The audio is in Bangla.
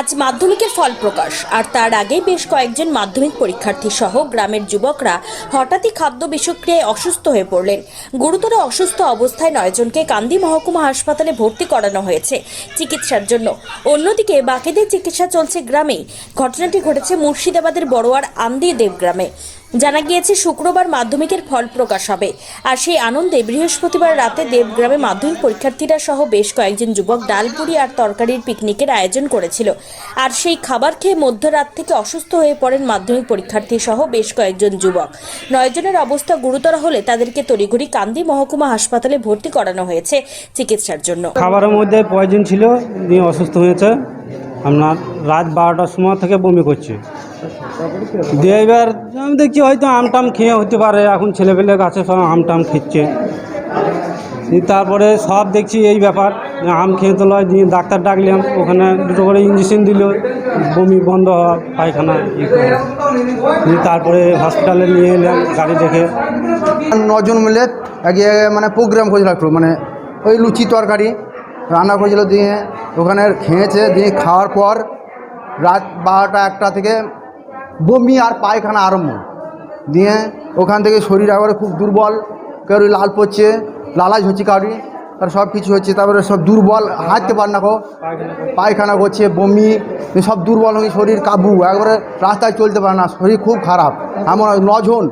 আজ মাধ্যমিকের ফল প্রকাশ, আর তার আগে বেশ কয়েকজন মাধ্যমিক পরীক্ষার্থী সহ গ্রামের যুবকরা হঠাৎই খাদ্য বিষক্রিয়ায় অসুস্থ হয়ে পড়লেন। গুরুতর অসুস্থ অবস্থায় নয়জনকে কান্দি মহকুমা হাসপাতালে ভর্তি করানো হয়েছে চিকিৎসার জন্য। অন্যদিকে বাকিদের চিকিৎসা চলছে গ্রামেই। ঘটনাটি ঘটেছে মুর্শিদাবাদের বড়োয়ার আন্দি দেবগ্রামে জানা গিয়েছে, শুক্রবার মাধ্যমিকের ফল প্রকাশ হবে। আর সেই আনন্দে বৃহস্পতিবার রাতে দেবগ্রামে মাধ্যমিক পরীক্ষার্থীরা সহ বেশ কয়েকজন যুবক ডালপুরি আর তরকারির পিকনিকের আয়োজন করেছিল। আর সেই খাবার খেয়ে মধ্যরাত থেকে অসুস্থ হয়ে পড়েন মাধ্যমিক পরীক্ষার্থী সহ বেশ কয়েকজন যুবক। নয়জনের অবস্থা গুরুতর হলে তাদেরকে তড়িঘড়ি কান্দি মহকুমা হাসপাতালে ভর্তি করানো হয়েছে চিকিৎসার জন্য। খাবারের মধ্যে পয়জন ছিল অসুস্থ হয়েছে। আপনার রাত বারোটার সময় থেকে বমি করছে। দিয়ে এবার আমি দেখছি হয়তো আমটাম খেয়ে হতে পারে, এখন ছেলেপেলে গাছে সব আমটাম খেচ্ছে। তারপরে সব দেখছি এই ব্যাপার আম খেয়ে তো লয়, দিয়ে ডাক্তার ডাকলাম, ওখানে দুটো করে ইঞ্জেকশন দিল, বমি বন্ধ হওয়া পায়খানা ই দিয়ে তারপরে হসপিটালে নিয়ে এলাম, গাড়ি দেখে। নজন মিলে মানে প্রোগ্রাম করেছিল একটু মানে ওই লুচি তরকারি রান্না করেছিল দিয়ে ওখানে খেয়েছে, দিয়ে খাওয়ার পর রাত বারোটা একটা থেকে বমি আর পায়খানা আরম্ভ। দিয়ে ওখান থেকে শরীর একবারে খুব দুর্বল কারোর লাল পড়ছে লালাজ হচ্ছে কারোর তার সব কিছু হচ্ছে, তারপরে সব দুর্বল, হাঁটতে পার না কো পায়খানা করছে, বমি, সব দুর্বল হয়ে শরীর কাবু, একবারে রাস্তায় চলতে পারে না, শরীর খুব খারাপ, এমন নজন